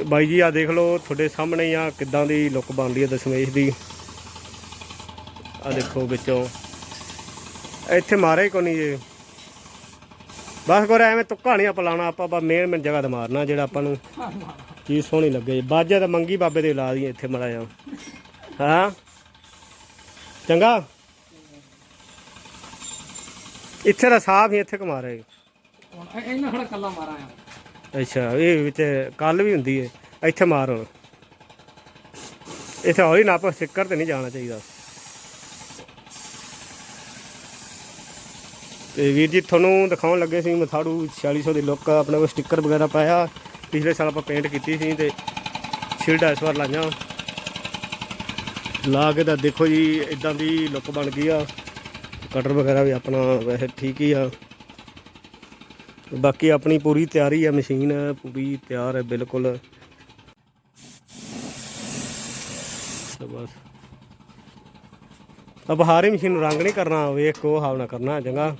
ਤੇ ਬਾਈ ਜੀ ਆ ਦੇਖ ਲਓ, ਤੁਹਾਡੇ ਸਾਹਮਣੇ ਆ, ਕਿੱਦਾਂ ਦੀ ਲੁੱਕ ਬਣਦੀ ਹੈ ਦਸ਼ਮੇਸ਼ ਦੀ। ਆ ਦੇਖੋ ਵਿੱਚੋਂ। ਇੱਥੇ ਮਾਰੇ ਕੋ ਨਹੀਂ ਜੇ। ਬਸ ਕੋਰ ਐਵੇਂ ਤੁੱਕਾ ਨਹੀਂ ਆਪਾਂ ਲਾਉਣਾ, ਆਪਾਂ ਬਸ ਮੇਨ ਮੇਨ ਜਗ੍ਹਾ ਤੇ ਮਾਰਨਾ, ਜਿਹੜਾ ਆਪਾਂ ਨੂੰ ਚੀਜ਼ ਸੋਹਣੀ ਲੱਗੇ। ਬਾਜਾ ਤਾਂ ਮੰਗੀ ਬਾਬੇ ਦੇ ਲਾ ਦੀ ਇੱਥੇ ਮੜਾ ਜਾ ਹਾਂ? ਚੰਗਾ? ਇੱਥੇ ਦਾ ਸਾਫ਼ ਹੀ ਇੱਥੇ ਕਮਾ ਰਹੇ ਹੁਣ ਇਹਨਾਂ ਖੜਾ ਕੱਲਾ ਮਾਰਾਂ ਆ ਅੱਛਾ, ਇਹ ਵਿੱਚ ਕੱਲ ਵੀ ਹੁੰਦੀ ਹੈ ਇੱਥੇ ਮਾਰ ਹੁਣ। ਇੱਥੇ ਹੌਲੀ ਨੱਪ ਸਿੱਕਰ ਤੇ ਨਹੀਂ ਜਾਣਾ ਚਾਹੀਦਾ। ਤੇ ਵੀਰ ਜੀ, ਤੁਹਾਨੂੰ ਦਿਖਾਉਣ ਲੱਗੇ ਸੀ ਮਥਾੜੂ 4600 ਦੀ ਲੁੱਕ, ਆਪਣੇ ਕੋਲ ਸਟicker ਵਗੈਰਾ ਪਾਇਆ। ਪਿਛਲੇ ਸਾਲ ਆਪਾਂ ਪੇਂਟ ਕੀਤੀ ਸੀ ਤੇ ਸ਼ੀਲਡਾਂ ਇਸ ਵਾਰ ਲਾਈਆਂ। ਲਾ ਕੇ ਤਾਂ ਦੇਖੋ ਜੀ ਇਦਾਂ ਦੀ ਲੁੱਕ ਬਣ ਗਈ ਆ। ਕਟਰ ਵਗੈਰਾ ਵੀ ਆਪਣਾ ਵੈਸੇ ਠੀਕ ਹੀ ਆ। ਬਾਕੀ ਆਪਣੀ ਪੂਰੀ ਤਿਆਰੀ ਹੈ ਮਸ਼ੀਨ ਪੂਰੀ ਤਿਆਰ ਹੈ ਬਿਲਕੁਲ। ਬਸ। ਅਬ ਹਾਰੀ ਮਸ਼ੀਨ ਨੂੰ ਰੰਗ ਨਹੀਂ ਕਰਨਾ, ਵੇਖ ਕੋ ਹਾਵ ਨਾ ਕਰਨਾ, ਚੰਗਾ।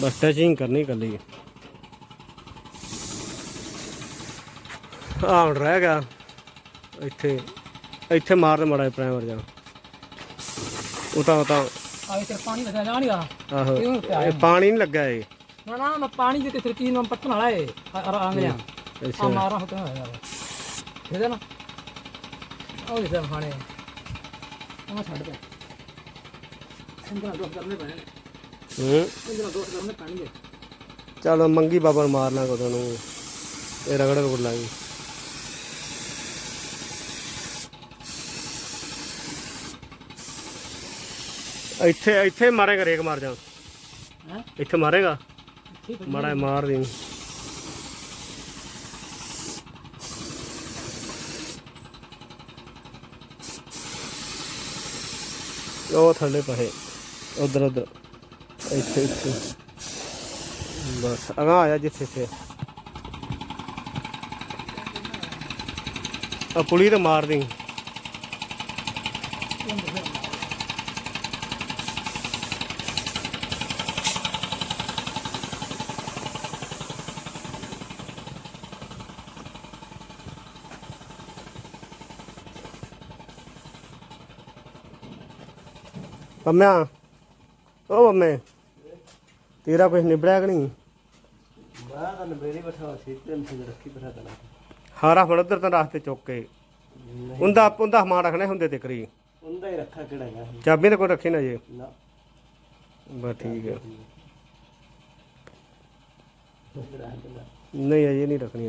ਬਸ ਟਚਿੰਗ ਕਰਨੀ ਕੱਲੀ ਆਹ ਹੁਣ ਰਹਿ ਗਿਆ, ਇੱਥੇ। ਇੱਥੇ ਮਾਰ ਦੇ ਮੜਾ ਪ੍ਰਾਈਮਰ ਜਾ ਉਹ ਤਾਂ ਉਹ ਤਾਂ ਆ ਇੱਥੇ ਪਾਣੀ ਆ ਆਹੋ। ਇਹ ਪਾਣੀ ਨਹੀਂ ਲੱਗਾ ਇਹ। ਨਾ ਨਾ ਮੈਂ ਪਾਣੀ ਦੇ ਤੇ ਚੀਜ਼ ਨੂੰ ਪੱਟਣ ਵਾਲਾ ਏ ਆਂ ਗਿਆ ਆ। ਅੱਛਾ। ਮਾਰਾਂ ਹੁਕਮ ਹੋਇਆ ਇਹਦਾ ਨਾ? ਉਹ ਜਿਹਾ ਖਾਣੇ ਉਹ ਛੱਡ ਦੇ ਸਿੰਗਰਾ ਦੋਸਤ ਕਰਨੇ ਪੈਣੇ ਹੂੰ। ਸਿੰਗਰਾ ਦੋਸਤ ਕਰਨੇ ਪੈਣਗੇ। ਚਲ ਮੰਗੀ ਬਾਬਾ ਨੂੰ ਮਾਰ ਲਾਂਗੇ ਉਹਨਾਂ। ਨੂੰ ਇਹ ਰਗੜ ਰਗੜ ਲਾਂਗੇ ਇੱਥੇ ਇੱਥੇ ਮਾਰੇਗਾ ਰੇਕ ਮਾਰ ਜਾ ਹੈ? ਇੱਥੇ ਮਾਰੇਗਾ? ਮਾੜਾ ਜਿਹਾ ਮਾਰ ਦੇ। ਉਹ ਥੱਲੇ ਪਹੇ ਉਧਰ ਉਧਰ। ਇੱਥੇ ਇੱਥੇ। ਬਸ ਅਗਾ ਆਇਆ ਜਿੱਥੇ ਤੇ ਆ ਪੁਲੀ ਤੇ ਮਾਰ ਦੇ ਪੰਮਿਆ। ਉਹ ਪੰਮੇ ਤੇਰਾ ਕੁਝ ਨਿਬੜਿਆ ਕਿ ਨਹੀਂ? ਮੈਂ ਤਾਂ ਨਵੇੜੀ ਬਿਠਾ ਸੀ ਤਿੰਨ ਸਿੰਘ ਰੱਖੀ ਬਿਠਾ ਦੇਣਾ। ਹਾਰਾ ਹੁਣ ਉਧਰ ਤਾਂ ਰਾਸਤੇ ਚੁੱਕ ਕੇ। ਉਹਦਾ ਉਹਦਾ ਹਮਾਰ ਰੱਖਣੇ ਹੁੰਦੇ ਤੇ ਕਰੀ। ਉਹਦਾ ਹੀ ਰੱਖਾ ਕਿਹੜਾ ਹੈ ਚਾਬੀ ਤਾਂ ਕੋਈ ਰੱਖੀ ਨਾ ਜੇ। ਨਾ। ਬਸ ਠੀਕ ਹੈ। ਕਿਹੜਾ ਹੈ ਕਿਹੜਾ ਨਹੀਂ ਅਜੇ ਨਹੀਂ ਰੱਖਣੀ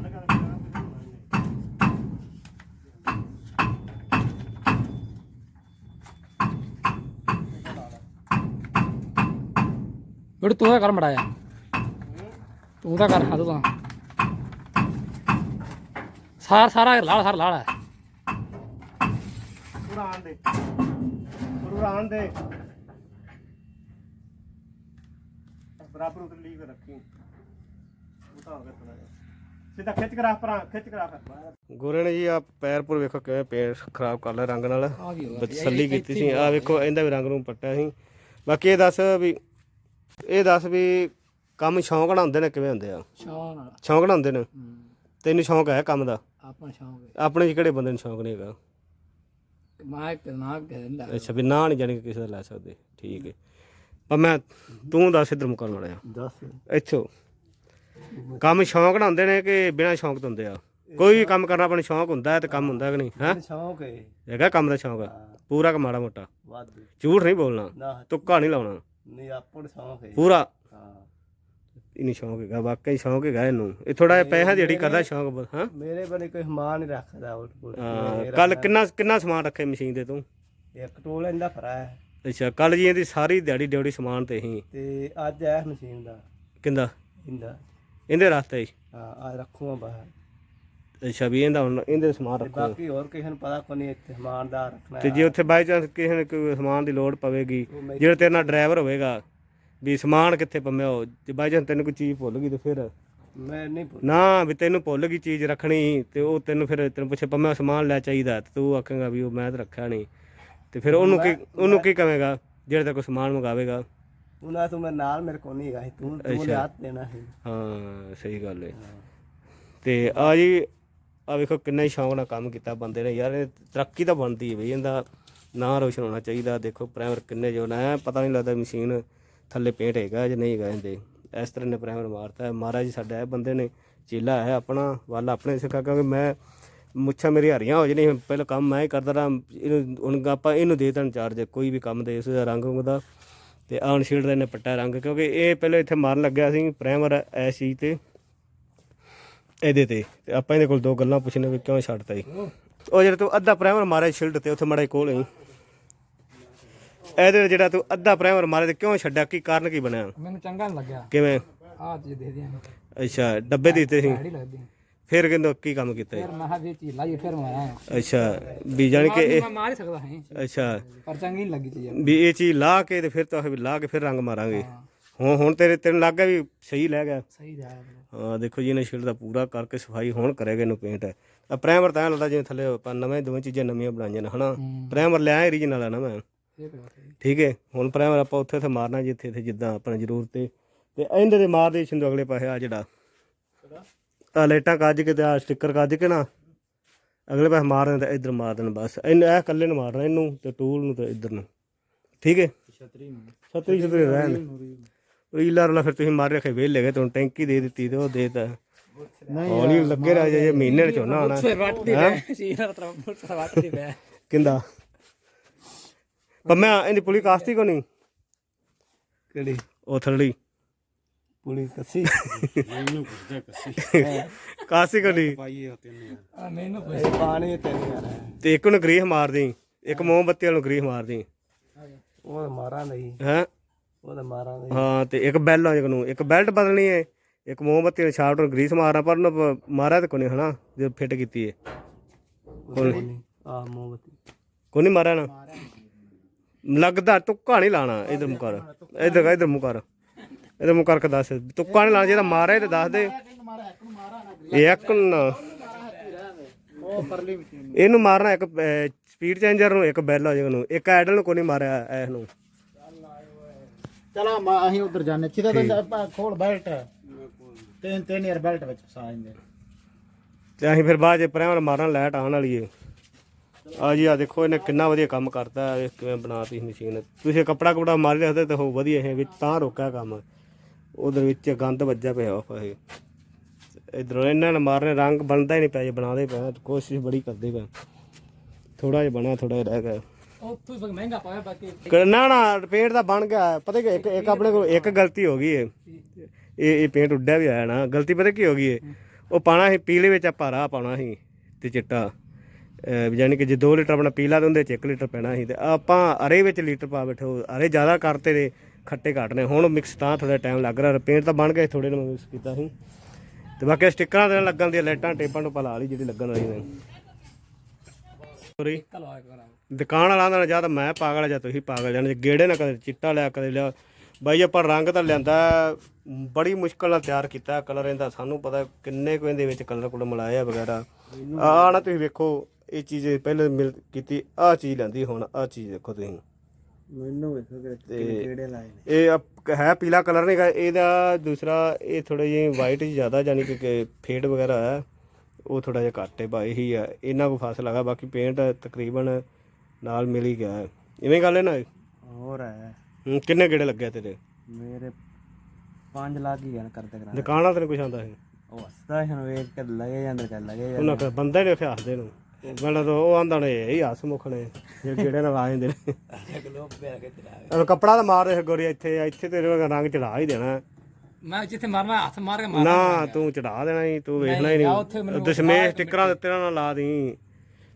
ਬੜ ਤੂੰ ਤਾਂ ਕਰ ਮੜਾਇਆ ਤੂੰ ਤਾਂ ਕਰ ਹੱਦ ਤਾਂ। ਸਾਰ ਸਾਰਾ ਲਾਲ ਸਾਰ ਲਾਲ ਹੈ ਉਡਾਨ ਦੇ। ਉਡਾਨ ਦੇ। ਬਰਾਬਰ ਉਧਰ ਲੀਕ ਰੱਖੀ। ਉਤਾ ਹੋ ਥੋੜਾ ਜਿਹਾ। ਸਿੱਧਾ ਖਿੱਚ ਕਰਾ ਪਰਾਂ ਖਿੱਚ ਕਰਾ ਫਿਰ ਗੋਰੇ ਨੇ ਜੀ ਆ ਪੈਰਪੁਰ ਵੇਖੋ ਕਿਵੇਂ ਪੇਂਟ ਖਰਾਬ ਕਰ ਲਿਆ ਰੰਗ ਨਾਲ। ਆ ਤਸੱਲੀ ਕੀਤੀ ਸੀ। ਆ ਵੇਖੋ ਇਹਦਾ ਵੀ ਰੰਗ ਨੂੰ ਪੱਟਿਆ ਸੀ। ਬਾਕੀ ਇਹ ਦੱਸ ਵੀ ਇਹ ਦੱਸ ਵੀ ਕੰਮ ਸ਼ੌਂਕ ਨਾਲ ਹੁੰਦੇ ਨੇ ਕਿਵੇਂ ਹੁੰਦੇ ਆ? ਸ਼ੌਂਕ ਨਾਲ। ਸ਼ੌਂਕ ਨਾਲ ਹੁੰਦੇ ਨੇ? ਹੂੰ। ਤੈਨੂੰ ਸ਼ੌਂਕ ਹੈ ਕੰਮ ਦਾ? ਆਪਣਾ ਸ਼ੌਂਕ ਹੈ। ਆਪਣੇ ਚ ਕਿਹੜੇ ਬੰਦੇ ਨੂੰ ਸ਼ੌਂਕ ਨਹੀਂ ਹੈਗਾ? ਮੈਂ ਇੱਕ ਨਾ ਕਹਿ ਦਿੰਦਾ ਅੱਛਾ ਵੀ ਨਾ ਨਹੀਂ ਜਾਣੀ ਕਿ ਕਿਸੇ ਦਾ ਲੈ ਸਕਦੇ। ਠੀਕ ਹੈ। ਪਰ ਮੈਂ ਤੂੰ ਦੱਸ ਇਧਰ ਮੁਕਰ ਮਾੜਿਆ ਦੱਸ। ਇੱਥੋਂ। ਕੰਮ ਸ਼ੌਂਕ ਨਾਲ ਹੁੰਦੇ ਨੇ ਕਿ ਬਿਨਾਂ ਸ਼ੌਂਕ ਤੋਂ ਹੁੰਦੇ ਆ? ਕੋਈ ਵੀ ਕੰਮ ਕਰਨਾ ਆਪਣਾ ਸ਼ੌਂਕ ਹੁੰਦਾ ਹੈ ਤੇ ਕੰਮ ਹੁੰਦਾ ਕਿ ਨਹੀਂ? ਹੈ? ਸ਼ੌਂਕ ਹੈ। ਹੈਗਾ ਕੰਮ ਦਾ ਸ਼ੌਂਕ? ਪੂਰਾ ਕਿ ਮਾੜਾ ਮੋਟਾ? ਵੱਧ। ਝੂਠ ਨਹੀਂ ਬੋਲਣਾ। ਨਾ। ਤੁੱਕਾ ਨਹੀਂ ਲਾਉਣਾ। ਨਹੀਂ ਆਪਣ ਸ਼ੌਂਕ ਹੈ। ਪੂਰਾ? ਹਾਂ। ਇਹਨੂੰ ਸ਼ੌਂਕ ਹੈਗਾ ਵਾਕਈ ਸ਼ੌਂਕ ਹੈਗਾ ਇਹਨੂੰ। ਇਹ ਥੋੜਾ ਜਿਹਾ ਪੈਸਾ ਜਿਹੜੀ ਕਰਦਾ ਸ਼ੌਂਕ ਬ- ਹਾਂ? ਮੇਰੇ ਬਣੇ ਕੋਈ ਸਮਾਨ ਨਹੀਂ ਰੱਖਦਾ ਉਹ ਹਾਂ, ਕੱਲ ਕਿੰਨਾ ਕਿੰਨਾ ਸਮਾਨ ਰੱਖੇ ਮਸ਼ੀਨ ਦੇ ਤੂੰ? ਇੱਕ ਟੋਲ ਇਹਦਾ ਫਰਾ ਹੈ। ਅੱਛਾ ਕੱਲ ਜੀ ਇਹਦੀ ਸਾਰੀ ਦਿਹਾੜੀ ਡਿਊਟੀ ਸਮਾਨ ਤੇ ਹੀ। ਤੇ ਅੱਜ ਇਹ ਮਸ਼ੀਨ ਦਾ। ਕਿੰਦਾ? ਇੰਦਾ ਇਹਦੇ ਰਸਤੇ ਹਾਂ? ਆ ਰੱਖੂਗਾ ਬਾਹਰ। ਅੱਛਾ ਵੀ ਇਹਦਾ ਹੁਣ ਇਹਦੇ ਸਮਾਨ ਤੇ ਰੱਖੋ। ਬਾਕੀ ਹੋਰ ਕਿਸੇ ਨੂੰ ਪਤਾ ਕੋਈ ਨਹੀਂ ਇੱਥੇ ਸਮਾਨਦਾਰ ਰੱਖਣਾ ਤੇ ਜੇ ਉੱਥੇ ਬਾਈ ਚਾਂਸ ਕਿਸੇ ਨੂੰ ਕੋਈ ਸਮਾਨ ਦੀ ਲੋੜ ਪਵੇਗੀ ਜਿਹੜਾ ਤੇਰੇ ਨਾਲ ਡਰਾਈਵਰ ਹੋਵੇਗਾ ਵੀ ਸਮਾਨ ਕਿੱਥੇ ਪੰਮਿਆ ਹੋ ਜੇ ਬਾਈ ਚਾਂਸ ਤੈਨੂੰ ਕੋਈ ਚੀਜ਼ ਭੁੱਲ ਗਈ ਤੇ ਫਿਰ ਮੈਂ ਨਹੀਂ ਪੁੱਛ- ਨਾ ਵੀ ਤੈਨੂੰ ਭੁੱਲ ਗਈ ਚੀਜ਼ ਰੱਖਣੀ ਤੇ ਉਹ ਤੈਨੂੰ ਫਿਰ ਤੈਨੂੰ ਪੁੱਛੇ ਪੰਮਿਆ ਸਮਾਨ ਲੈ ਚਾਹੀਦਾ ਤੇ ਤੂੰ ਆਖੇਗਾ ਵੀ ਉਹ ਮੈਂ ਤਾਂ ਰੱਖਿਆ ਨਹੀਂ। ਤੇ ਫਿਰ ਉਹਨੂੰ ਕੀ ਉਹਨੂੰ ਕੀ ਕਹੇਗਾ ਜਿਹੜਾ ਤੇ ਕੋਈ ਸਮਾਨ ਮੰਗਾਵੇਗਾ? ਉਹਨਾਂ ਤੂੰ ਮੇਰੇ ਨਾਲ ਮੇਰੇ ਕੋਲ ਨਹੀਂ ਹੈਗਾ ਤੂੰ ਤੂੰ ਲਿਆ ਦੇਣਾ ਸੀ। ਹਾਂ ਸਹੀ ਗੱਲ ਹੈ। ਤੇ ਆ ਜੀ ਆ ਵੇਖੋ ਕਿੰਨਾ ਹੀ ਸ਼ੌਂਕ ਨਾਲ ਕੰਮ ਕੀਤਾ ਬੰਦੇ ਨੇ ਯਾਰ, ਇਹ ਤਰੱਕੀ ਤਾਂ ਬਣਦੀ ਹੈ ਬਈ, ਇਹਦਾ ਨਾਂ ਰੋਸ਼ਨ ਹੋਣਾ ਚਾਹੀਦਾ। ਦੇਖੋ ਪ੍ਰਾਈਮਰ ਕਿੰਨੇ ਜੋ ਨਾ ਪਤਾ ਨਹੀਂ ਲੱਗਦਾ ਮਸ਼ੀਨ ਥੱਲੇ ਪੇਂਟ ਹੈਗਾ ਜਾਂ ਨਹੀਂ ਹੈਗਾ ਇਹਦੇ। ਇਸ ਤਰ੍ਹਾਂ ਨੇ ਪ੍ਰਾਈਮਰ ਮਾਰਤਾ ਹੈ। ਮਹਾਰਾਜ ਜੀ ਸਾਡਾ ਇਹ ਬੰਦੇ ਨੇ ਚੇਲਾ ਹੈ ਆਪਣਾ, ਵੱਲ ਆਪਣੇ ਸਿੱਖਾ ਕਿਉਂਕਿ ਮੈਂ ਮੁੱਛਾਂ ਮੇਰੀ ਹਰੀਆਂ ਹੋ ਜਣੀ ਪਹਿਲਾਂ ਕੰਮ ਮੈਂ ਹੀ ਕਰਦਾ ਰਹਾ, ਇਹਨੂੰ ਹੁਣ ਆਪਾਂ ਇਹਨੂੰ ਦੇ ਦੇਣ ਚਾਰਜ ਕੋਈ ਵੀ ਕੰਮ ਦੇ ਇਸ ਦਾ ਰੰਗ ਰੁੰਗ ਦਾ। ਤੇ ਆਨ ਸ਼ੀਲਡ ਦਾ ਇਹਨੇ ਪੱਟਾ ਰੰਗ, ਕਿਉਂਕਿ ਇਹ ਪਹਿਲਾਂ ਇੱਥੇ ਮਾਰਨ ਲੱਗਿਆ ਸੀ, ਪ੍ਰਾਈਮਰ ਐਸੀ ਤੇ। ਇਹਦੇ ਤੇ। ਤੇ ਆਪਾਂ ਇਹਦੇ ਕੋਲ ਦੋ ਗੱਲਾਂ ਪੁੱਛਣੇ ਵੀ ਕਿਉਂ ਛੱਡਤਾ ਜੀ। ਉਹ ਜਿਹੜਾ ਤੂੰ ਅੱਧਾ ਪ੍ਰਾਈਮਰ ਮਾਰਿਆ ਸ਼ੀਲਡ ਤੇ ਉੱਥੇ ਮੜਾ ਕੋਲ ਹੀ ਇਹਦੇ ਜਿਹੜਾ ਤੂੰ ਅੱਧਾ ਪ੍ਰਾਈਮਰ ਮਾਰਿਆ ਤੇ ਕਿਉਂ ਛੱਡਿਆ? ਕੀ ਕਾਰਨ ਕੀ ਬਣਿਆ? ਮੈਨੂੰ ਚੰਗਾ ਨਹੀਂ ਲੱਗਿਆ। ਕਿਵੇਂ? ਆਹ ਚੀਜ਼ ਦੇ ਦਿਆਂ ਅੱਛਾ ਡੱਬੇ ਦਿੱਤੇ ਸੀ। ਲੱਗਦੀ ਫਿਰ ਕਹਿੰਦਾ ਕੀ ਕੰਮ ਕੀਤਾ ਜੀ? ਫਿਰ ਮੈਂ ਕਿਹਾ ਵੀ ਚੀਜ਼ ਲਾਈ ਫਿਰ ਮੈਂ ਆਇਆ। ਅੱਛਾ ਵੀ ਜਾਣੀ ਕਿ ਇਹ ਮੈਂ ਮਾਰ ਹੀ ਸਕਦਾ ਹਾਂ ਅੱਛਾ। ਪਰ ਚੰਗੀ ਨਹੀਂ ਲੱਗੀ ਚੀਜ਼। ਵੀ ਇਹ ਚੀਜ਼ ਲਾ ਕੇ ਤੇ ਫਿਰ ਤਾਂ ਵੀ ਲਾ ਕੇ ਫਿਰ ਰੰਗ ਮਾਰਾਂਗੇ। ਹੁਣ ਹੁਣ ਤੇਰੇ ਤੈਨੂੰ ਲੱਗ ਗਿਆ ਵੀ ਸਹੀ ਲੈ ਗਿਆ। ਸਹੀ ਜਾ ਹਾਂ ਦੇਖੋ ਜੀ ਇਹਨੇ ਸ਼ੀਲਡ ਦਾ ਪੂਰਾ ਕਰਕੇ ਸਫ਼ਾਈ ਹੁਣ ਕਰੇਗਾ ਇਹਨੂੰ ਪੇਂਟ ਆ ਪ੍ਰਾਈਮਰ ਤਾਂ ਐਂ ਲੱਗਦਾ ਜਿਵੇਂ ਥੱਲੇ ਆਪਾਂ ਨਵੇਂ ਦੋਵੇਂ ਚੀਜ਼ਾਂ ਨਵੀਆਂ ਬਣਾਈਆਂ ਨੇ ਹਨਾ? ਪ੍ਰਾਈਮਰ ਲਿਆ ਓਰੀਜਨਲ ਆ ਨਾ ਮੈਂ। ਤਾਂ। ਠੀਕ ਹੈ ਹੁਣ ਪ੍ਰਾਈਮਰ ਆਪਾਂ ਉੱਥੇ ਉੱਥੇ ਮਾਰਨਾ ਜਿੱਥੇ ਇੱਥੇ ਜਿੱਦਾਂ ਆਪਣਾ ਜ਼ਰੂਰਤ ਹੈ ਤੇ ਇਹਦੇ ਦੇ ਮਾਰਦੇ ਛਿੰਦੋ ਅਗਲੇ ਪਾਸੇ ਆ ਜਿਹੜਾ। ਆ ਲਾਈਟਾਂ ਕੱਜ ਕੇ ਤੇ ਆ ਸਟicker ਕੱਜ ਕੇ ਨਾ। ਅਗਲੇ ਪਾਸੇ ਮਾਰ ਦਿੰਦਾ ਇੱਧਰ ਮਾਰ ਦੇਣਾ ਬਸ। ਇਹਨੂੰ ਇਹ ਇਕੱਲੇ ਨੂੰ ਮਾਰਨਾ ਇਹਨੂੰ ਤੇ ਟੂਲ ਨੂੰ ਤੇ ਇੱਧਰ ਨੂੰ। ਠੀਕ ਹੈ? ਛਤਰੀ ਨੂੰ। ਛਤਰੀ ਛਤਰੀ ਰਹਿਣ ਰੀਲਰ ਵਾਲਾ ਫਿਰ ਤੁਸੀਂ ਮਾਰ ਰੱਖੇ ਵੇਲੇ ਗਏ ਤੁਹਾਨੂੰ ਟੈਂਕੀ ਦੇ ਦਿੱਤੀ ਤੇ ਉਹ ਦੇਤਾ ਹੌਲੀ ਲੱਗੇ ਰਹਿ ਜੇ ਮਹੀਨੇ ਚ ਝੋਨਾ ਆਣਾ ਫਿਰ ਵੱਟ ਦੀ ਬੈ ਸ਼ੀਰ ਤਰ੍ਹਾਂ ਮੁੱਠ ਵੱਟ ਦੀ ਬੈ ਕਿੰਦਾ ਇਹਦੀ ਪੁਲੀ ਕਾਸਤੀ ਕੋ ਨਹੀਂ ਕਿਹੜੀ? ਉਹ ਥੜੀ ਪੁਲਿਸ ਕੱਸੀ? ਕਾਸਤੀ ਕੋ ਨਹੀਂ ਆ ਮੈਨੂੰ ਪੁੱਛ ਇਹ ਪਾਣੀ ਤੇ ਨਹੀਂ ਆ ਰਿਹਾ ਤੇ ਇੱਕ ਨੂੰ ਗਰੀਹ ਮਾਰਦੀ ਇੱਕ ਮੋਮਬੱਤੀ ਵਾਲ ਨੂੰ ਗਰੀਹ ਮਾਰਦੀ ਉਹ ਤਾਂ ਮਾਰਾਂ ਨਹੀਂ ਹੈ? ਉਹ ਤਾਂ ਮਾਰਾਂ ਨਹੀਂ ਹਾਂ ਤੇ ਇੱਕ ਬੈਲ ਆ ਨੂੰ। ਇੱਕ ਬੈਲਟ ਬਦਲਣੀ ਹੈ ਇੱਕ ਮੋਮਬੱਤੀ ਨੂੰ ਸ਼ਾਫਟ ਨੂੰ ਗਰੀਸ ਮਾਰਨਾ ਪਰ ਉਹਨੂੰ ਮਾਰਿਆ ਤੇ ਕੋ ਨਹੀਂ ਹਨਾ ਜੇ ਫਿੱਟ ਕੀਤੀ ਹੈ ਆ ਮੋਮਬਤੀ। ਕੋਈ ਨਹੀਂ ਮਾਰਿਆ ਨਾ। ਲੱਗਦਾ ਤੁੱਕਾ ਨਹੀਂ ਲਾਣਾ ਇਧਰ ਮੁੰਹ ਕਰ। ਇਧਰ ਇਧਰ ਮੂੰਹ ਕਰ। ਇਧਰ ਮੂੰਹ ਕਰਕੇ ਦੱਸ। ਤੁੱਕਾ ਨਹੀਂ ਲਾਣਾ ਜਿਹੜਾ ਮਾਰਿਆ ਤੇ ਦੱਸ ਦੇ। ਇੱਕ ਨਾ ਉਹ ਪਰਲੀ ਇਹਨੂੰ ਮਾਰਨਾ ਇੱਕ ਸਪੀਡ ਚੇਂਜਰ ਨੂੰ ਇੱਕ ਬੈਲ ਹੋ ਨੂੰ ਇੱਕ ਐਡਲ ਨੂੰ ਕੋਈ ਨਹੀਂ ਮਾਰਿਆ ਐਸ ਨੂੰ। ਚਲਾ ਮਾ ਅਸੀਂ ਉਧਰ ਜਾਣੇ ਸਿੱਧਾ ਤਾਂ ਆਪਾਂ ਖੋਲ ਬੈਲਟ। ਤਿੰਨ ਤਿੰਨ ਯਾਰ ਬੈਲਟ ਵਿੱਚ ਫਸਾ ਦਿੰਦੇ। ਤੇ ਅਸੀਂ ਫਿਰ ਬਾਅਦ ਚ ਪ੍ਰਾਈਮਰ ਮਾਰਨ ਲਾਈਟ ਆਉਣ ਵਾਲੀ ਏ। ਆ ਜੀ ਆ ਦੇਖੋ ਇਹਨੇ ਕਿੰਨਾ ਵਧੀਆ ਕੰਮ ਕਰਤਾ ਹੈ ਕਿਵੇਂ ਬਣਾਤੀ ਮਸ਼ੀਨ। ਤੁਸੀਂ ਕੱਪੜਾ ਕੁਪੜਾ ਮਾਰ ਲਿਆ ਤੇ ਹੋ ਵਧੀਆ ਇਹ ਵਿੱਚ ਤਾਂ ਰੋਕਿਆ ਕੰਮ। ਉਧਰ ਵਿੱਚ ਗੰਦ ਵੱਜਿਆ ਪਿਆ ਵਾ ਇਹ। ਇਧਰੋਂ ਇਹਨਾਂ ਨੇ ਮਾਰਨੇ ਰੰਗ ਬਣਦਾ ਹੀ ਨਹੀਂ ਪਿਆ ਜੇ ਬਣਾਦੇ ਪਿਆ ਕੋਸ਼ਿਸ਼ ਬੜੀ ਕਰਦੇ ਪਿਆ ਥੋੜਾ ਜਿਹਾ ਬਣਿਆ ਥੋੜਾ ਜਿਹਾ ਰਹਿ ਗਿਆ। ਉਹ ਤੂੰ ਮਹਿੰਗਾ ਪਾਇਆ ਬਾਕੀ। ਕ- ਨਾ ਨਾ ਪੇਂਟ ਦਾ ਬਣ ਗਿਆ। ਪਤਾ ਕਿ ਇੱਕ ਇੱਕ ਆਪਣੇ ਕੋਲ ਇੱਕ ਗਲਤੀ ਹੋ ਗਈ ਏ। ਇਹ ਇਹ ਪੇਂਟ ਉੱਡਿਆ ਵੀ ਆਇਆ ਨਾ। ਗਲਤੀ ਪਤਾ ਕੀ ਹੋ ਗਈ ਏ? ਉਹ ਪਾਣਾ ਸੀ ਪੀਲੇ ਵਿੱਚ ਆਪਾਂ ਰਾਹ ਪਾਉਣਾ ਸੀ ਤੇ ਚਿੱਟਾ। ਅਹ ਯਾਨੀ ਕਿ ਜੇ 2 ਲੀਟਰ ਆਪਣਾ ਪੀਲਾ ਤੇ ਉਹਦੇ ਚ 1 ਲੀਟਰ ਪੈਣਾ ਸੀ। ਤੇ ਆਪਾਂ ਅਰੇ ਵਿੱਚ ਲੀਟਰ ਪਾ ਬੈਠੋ ਅਰੇ ਜ਼ਿਆਦਾ ਕਰਤੇ ਨੇ ਖੱਟੇ ਘੱਟ ਨੇ। ਹੁਣ ਮਿਕਸ ਤਾਂ ਥੋੜਾ ਟਾਈਮ ਲੱਗ ਰਿਹਾ। ਪੇਂਟ ਤਾਂ ਬਣ ਗਿਆ ਥੋੜੇ ਨੂੰ ਮਿਕਸ ਕੀਤਾ ਸੀ। ਤੇ ਬਾਕੀ ਸਟਿੱਕਰਾਂ ਦੇ ਨਾਲ ਲੱਗਣ ਦੀਆਂ ਲਾਈਟਾਂ ਟੇਪਾਂ ਨੂੰ ਲਾ ਲਈ ਜਿਹੜੀ ਲੱਗਣ ਵਾਲੀ ਨੇ। ਸੋਰੀ ਕਲਵਾ ਕਰਾ। ਦੁਕਾਨ ਵਾਲਾ ਦਾ ਜਾਂ ਤਾਂ ਮੈਂ ਪਾਗਲ ਆ ਜਾਂ ਤੁਸੀਂ ਪਾਗਲ ਜਾਣੇ ਗੇੜੇ ਨਾ ਕਦੇ ਚਿੱਟਾ ਲਿਆ ਕਦੇ ਲਿਆ। ਬਾਈ ਆਪਾਂ ਰੰਗ ਤਾਂ ਲਿਆਂਦਾ ਬੜੀ ਮੁਸ਼ਕਲ ਨਾਲ ਤਿਆਰ ਕੀਤਾ ਕਲਰ ਇਹਦਾ ਸਾਨੂੰ ਪਤਾ ਕਿੰਨੇ ਕੁ ਇਹਦੇ ਵਿੱਚ ਕਲਰ ਕੁਲ ਮਿਲਾਇਆ ਵਗੈਰਾ। ਆਹ ਨਾ ਤੁਸੀਂ ਵੇਖੋ ਇਹ ਚੀਜ਼ ਪਹਿਲੇ ਮਿਲ ਕੀਤੀ ਆਹ ਚੀਜ਼ ਲੈਂਦੀ ਹੁਣ ਆਹ ਚੀਜ਼ ਦੇਖੋ ਤੁਸੀਂ। ਮੈਨੂੰ ਵੇਖੋ ਕਿਹੜੇ ਲਾਏ ਇਹ ਹੈ ਪੀਲਾ ਕਲਰ ਨਹੀਂਗਾ ਇਹਦਾ ਦੂਸਰਾ ਇਹ ਥੋੜਾ ਜਿਹਾ ਵਾਈਟ ਜ਼ਿਆਦਾ ਜਾਨੀ ਕਿ- ਕਿ ਫੇਡ ਵਗੈਰਾ ਹੈ ਉਹ ਥੋੜਾ ਜਿਹਾ ਘੱਟ ਹੈ ਬਾ ਇਹੀ ਆ ਇਹਨਾਂ ਕੋ ਫਾਸਲਾ ਹੈਗਾ ਬਾਕੀ ਪੇਂਟ ਤਕਰੀਬਨ ਨਾਲ ਮਿਲ ਹੀ ਗਿਆ। ਇਵੇਂ ਗੱਲ ਹੈ ਨਾ ਹੋਰ ਹੈ। ਹੂੰ, ਕਿੰਨੇ ਗੇੜੇ ਲੱਗੇ ਤੇਰੇ? ਮੇਰੇ 5 ਲੱਖ ਹੀ ਗਣ ਕਰਦੇ ਕਰਾ ਦੁਕਾਨ ਤੈਨੂੰ ਕੁਛ ਆਉਂਦਾ ਸੀ ਉਹ ਹੱਸਦਾ ਹੁਣ ਵੇਖ ਕੇ ਲੱਗੇ ਜਾਂਦੇ ਕਰ ਲੱਗੇ ਉਹਨਾਂ ਕੋ ਬੰਦਾ ਨੇ ਫਿਆਸ ਦੇ ਨੂੰ। ਮੈਨੂੰ ਤਾਂ ਉਹ ਆਂਦਾ ਨੇ ਇਹ ਹੱਸ ਮੁਖਣੇ ਜੇ ਗੇੜੇ ਨਾਲ ਆ ਜਾਂਦੇ ਨੇ। ਉਹ ਕੱਪੜਾ ਤਾਂ ਮਾਰ ਦੇ ਗੋਰੀ ਇੱਥੇ ਇੱਥੇ ਤੇਰੇ ਰੰਗ ਚੜਾ ਹੀ ਦੇਣਾ। ਮੈਂ ਜਿੱਥੇ ਮਾਰਨਾ ਹੱਥ ਮਾਰ ਕੇ ਮਾਰ ਨਾ ਤੂੰ ਚੜਾ ਦੇਣਾ ਹੀ ਤੂੰ ਵੇਖਣਾ ਹੀ ਨਹੀਂ ਦਸ਼ਮੇਸ਼ ਸਟਿੱਕਰਾਂ ਦੇ ਤੇਰਾ ਨਾਲ ਲਾ ਦੀ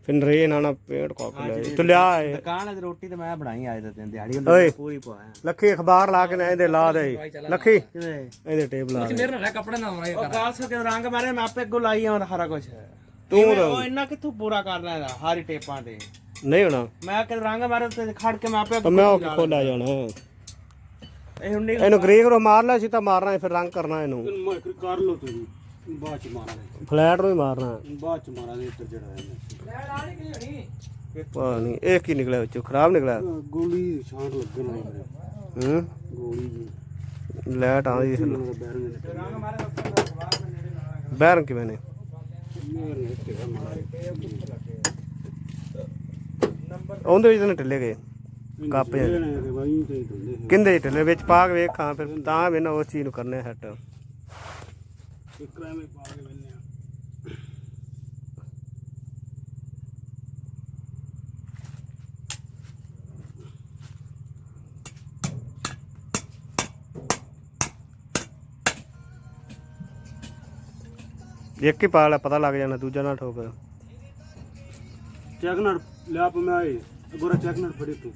ਫਿਰ ਰੇ ਨਾ ਨਾ ਪੇਂਟ ਕਾਕ ਲੈ ਤੂੰ ਲਿਆ ਏ ਦੁਕਾਨ ਤੇ ਰੋਟੀ ਤੇ ਮੈਂ ਬਣਾਈ ਆਏ ਤੇ ਦਿਹਾੜੀ ਓਏ। ਪੂਰੀ ਪਵਾਇਆ ਲੱਖੀ ਅਖਬਾਰ ਲਾ ਕੇ ਨਾ ਇਹਦੇ ਲਾ ਦੇ। ਲੱਖੀ। ਇਹਦੇ ਟੇਬਲ ਲਾ ਦੇ। ਮੇਰੇ ਨਾਲ ਕੱਪੜੇ ਨਾ ਆਉਣਾ ਉਹ ਗਾਲ ਸਕੇ ਰੰਗ ਮਾਰੇ ਮੈਂ ਆਪੇ ਅੱਗੋਂ ਲਾਈ ਆਉਂ ਸਾਰਾ ਕੁਝ ਤੂੰ ਉਹ ਇੰਨਾ ਕਿੱਥੋਂ ਪੂਰਾ ਕਰਨਾ ਇਹਦਾ ਹਾਰੀ ਟੇਪਾਂ ਤੇ। ਨਹੀਂ ਹੋਣਾ। ਮੈਂ ਕਿ ਰੰਗ ਮਾਰੇ ਤੇ ਖੜ ਕੇ ਮੈਂ ਆਪੇ ਤਾਂ ਮੈਂ ਉਹ ਕਿੱਥੋਂ ਲੈ ਜਾਣਾ? ਇਹ ਹੁਣ ਨਹੀਂ ਇਹਨੂੰ ਗ੍ਰੀਕ ਨੂੰ ਮਾਰ ਲਿਆ ਸੀ ਤਾਂ ਮਾਰਨਾ ਸੀ, ਫਿਰ ਰੰਗ ਕਰਨਾ ਇਹਨੂੰ। ਕਰ ਲੋ ਤੁਸੀਂ। ਬਾਅਦ ਚ ਮਾਰਾਂਗੇ। ਫਲੈਟ ਨੂੰ ਹੀ ਮਾਰਨਾ। ਬਾਅਦ ਚ ਮਾਰਾਂਗੇ ਇੱਧਰ ਜਿਹੜਾ ਹੈ। ਪਤਾ ਨਹੀਂ ਇਹ ਕੀ ਨਿਕਲਿਆ ਵਿੱਚੋਂ? ਖਰਾਬ ਨਿਕਲਿਆ? ਗੋਲੀ ਛਾਂਟ ਲੱਗਣ ਵਾਲੀ ਹੂੰ। ਗੋਲੀ ਜੀ। ਲਾਈਟ ਆਉਂਦੀ ਸੀ। ਬੈਰੰਗ ਨੇ ਰੰਗ ਮਾਰੇ ਬੈਰਨ ਕਿਵੇਂ ਨੇ? ਉਹਦੇ ਵਿੱਚ ਤਾਂ ਨੀ ਟਿੱਲੇ ਗਏ। ਕੱਪ ਜਿਹੇ ਕਿੰਦੇ ਢਿੱਲੇ? ਵਿੱਚ ਪਾ ਕੇ ਵੇਖਾਂ ਫਿਰ ਤਾਂ ਵੀ ਨਾ ਉਸ ਚੀਜ਼ ਨੂੰ ਕਰਨੇ ਸੈੱਟ। ਇੱਕ ਹੀ ਪਾ ਲੈ ਪਤਾ ਲੱਗ ਜਾਣਾ ਦੂਜਾ ਨਾ ਠੋਕ। ਚੈੱਕ ਨਾਲ ਲਿਆ ਪ ਮੈਂ ਆਏ ਗੋਰਾ ਚੈੱਕ ਨਾਲ ਫੜੀ ਤੂੰ।